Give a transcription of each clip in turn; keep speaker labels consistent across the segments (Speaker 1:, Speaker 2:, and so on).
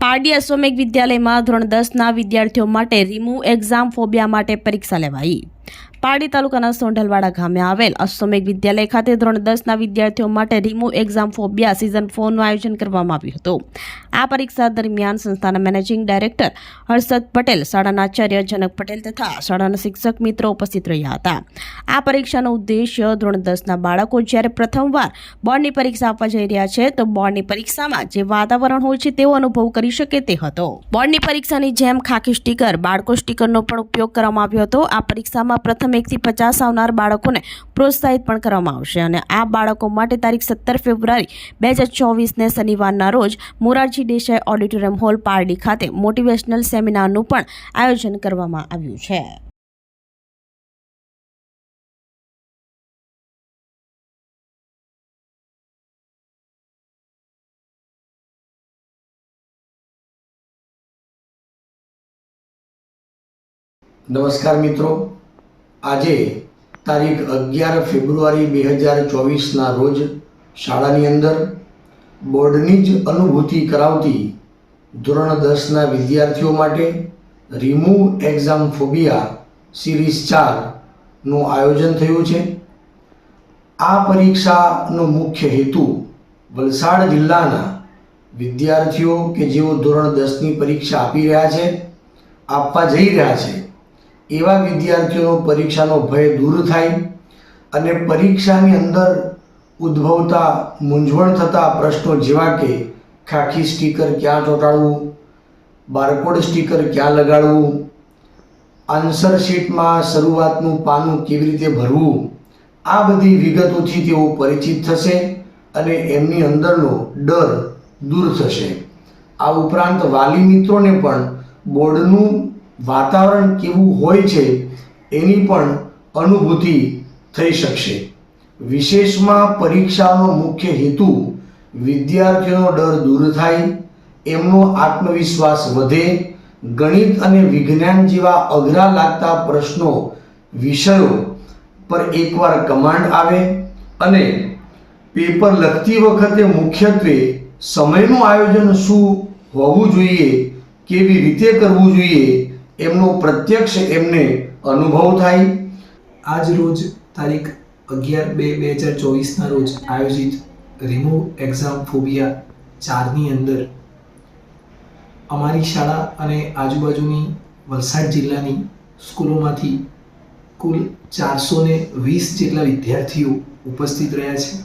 Speaker 1: પારડી અશ્વમેઘ વિદ્યાલયમાં ધોરણ દસના વિદ્યાર્થીઓ માટે રિમૂવ એક્ઝામ ફોબિયા માટે પરીક્ષા લેવાઈ. પારડી તાલુકાના સોંઢલવાડા ગામે આવેલ અશ્વમેઘ વિદ્યાલય ખાતે ધોરણ દસના વિદ્યાર્થીઓ માટે રિમૂવ એક્ઝામ ફોબિયા સિઝન ફોરનું આયોજન કરવામાં આવ્યું હતું. આ પરીક્ષા દરમિયાન સંસ્થાના મેનેજિંગ ડાયરેક્ટર હર્ષદ પટેલ, શાળાના આચાર્ય જનક પટેલ તથા શાળાના શિક્ષક મિત્રો ઉપસ્થિત રહ્યા હતા. આ પરીક્ષાનો ઉદ્દેશ્ય ધોરણ દસના બાળકો જ્યારે પ્રથમવાર બોર્ડની પરીક્ષા આપવા જઈ રહ્યા છે, તો બોર્ડની પરીક્ષામાં જે વાતાવરણ હોય છે તેવો અનુભવ કરી શકે તે હતો. બોર્ડની પરીક્ષાની જેમ ખાખી સ્ટીકર, બાળકો સ્ટીકરનો પણ ઉપયોગ કરવામાં આવ્યો હતો. આ પરીક્ષામાં પ્રથમ એકથી પચાસ આવનાર બાળકોને પ્રોત્સાહિત પણ કરવામાં આવશે. અને આ બાળકો માટે તારીખ સત્તર ફેબ્રુઆરી બે હજાર ચોવીસને શનિવારના રોજ મોરારજી દેસાઈ ઓડિટોરિયમ હોલ પારડી ખાતે મોટિવેશનલ સેમિનારનું પણ આયોજન કરવામાં આવ્યું છે.
Speaker 2: નમસ્કાર મિત્રો. આજે તારીખ અગિયાર ફેબ્રુઆરી બે હજાર ચોવીસના રોજ શાળાની અંદર બોર્ડની જ અનુભૂતિ કરાવતી ધોરણ દસના વિદ્યાર્થીઓ માટે રિમૂવ એક્ઝામ ફોબિયા સિરીઝ ચારનું આયોજન થયું છે. આ પરીક્ષાનો મુખ્ય હેતુ વલસાડ જિલ્લાના વિદ્યાર્થીઓ કે જેઓ ધોરણ દસની પરીક્ષા આપી રહ્યા છે, આપવા જઈ રહ્યા છે એવા વિદ્યાર્થીઓનો પરીક્ષાનો ભય દૂર થાય અને પરીક્ષાની અંદર ઉદ્ભવતા મૂંઝવણ થતા પ્રશ્નો જેવા કે ખાખી સ્ટીકર ક્યાં ચોંટાડવું, બારકોડ સ્ટીકર ક્યાં લગાડવું, આન્સર શીટમાં શરૂઆતનું પાનું કેવી રીતે ભરવું, આ બધી વિગતોથી તેઓ પરિચિત થશે અને એમની અંદરનો ડર દૂર થશે. આ ઉપરાંત વાલી મિત્રોને પણ બોર્ડનું વાતાવરણ કેવું હોય છે એની પણ અનુભૂતિ થઈ શકશે. વિશેષમાં પરીક્ષાનો મુખ્ય હેતુ વિદ્યાર્થીઓનો ડર દૂર થાય, એમનો આત્મવિશ્વાસ વધે, ગણિત અને વિજ્ઞાન જેવા અઘરા લાગતા પ્રશ્નો, વિષયો પર એકવાર કમાન્ડ આવે અને પેપર લખતી વખતે મુખ્યત્વે સમયનું આયોજન શું હોવું જોઈએ, કેવી રીતે કરવું જોઈએ એમનો પ્રત્યક્ષ એમને અનુભવ થાય.
Speaker 3: આજ રોજ તારીખ અગિયાર બે બે હજાર ચોવીસના રોજ આયોજિત રિમૂવ એક્ઝામ ફોબિયા ચારની અંદર અમારી શાળા અને આજુબાજુની વલસાડ જિલ્લાની સ્કૂલોમાંથી કુલ ચારસો ને વીસ જેટલા વિદ્યાર્થીઓ ઉપસ્થિત રહ્યા છે.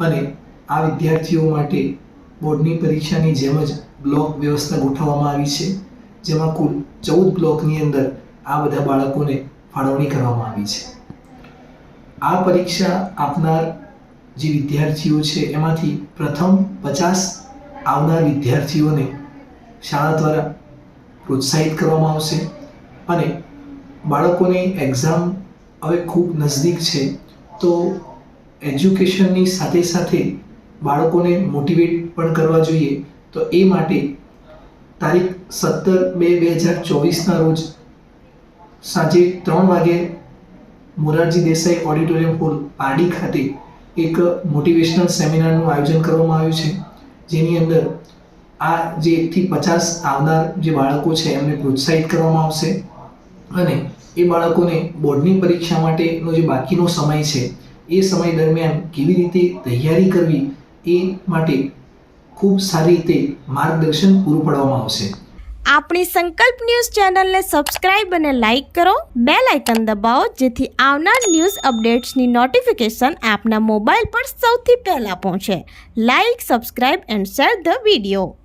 Speaker 3: અને આ વિદ્યાર્થીઓ માટે બોર્ડની પરીક્ષાની જેમ જ બ્લોક વ્યવસ્થા ગોઠવવામાં આવી છે. જેમાં કુલ ચૌદ બ્લોકની અંદર આ બધા બાળકોને ફાળવણી કરવામાં આવી છે. આ પરીક્ષા આપનાર જે વિદ્યાર્થીઓ છે, એમાંથી પ્રથમ પચાસ આવનાર વિદ્યાર્થીઓને શાળા દ્વારા પ્રોત્સાહિત કરવામાં આવશે અને બાળકોની એક્ઝામ હવે ખૂબ નજદીક છે, તો એજ્યુકેશનની સાથે સાથે બાળકોને મોટિવેટ પણ કરવા જોઈએ, તો એ માટે તારીખ સત્તર બે બે હજાર ચોવીસના રોજ સાંજે ત્રણ વાગે મોરારજી દેસાઈ ઓડિટોરિયમ હોલ પારડી ખાતે એક મોટિવેશનલ સેમિનારનું આયોજન કરવામાં આવ્યું છે. જેની અંદર આ જે એકથી પચાસ આવનાર જે બાળકો છે, એમને પ્રોત્સાહિત કરવામાં આવશે અને એ બાળકોને બોર્ડની પરીક્ષા માટેનો જે બાકીનો સમય છે, એ સમય દરમિયાન કેવી રીતે તૈયારી કરવી એ માટે ખૂબ સારી રીતે માર્ગદર્શન પૂરું પાડવામાં આવશે.
Speaker 1: આપણી સંકલ્પ ન્યૂઝ ચેનલને સબસ્ક્રાઇબ અને લાઇક કરો. બે લાઇકન દબાવો, જેથી આવનાર ન્યૂઝ અપડેટ્સની નોટિફિકેશન આપના મોબાઈલ પર સૌથી પહેલાં પહોંચે. Like, subscribe and share the video.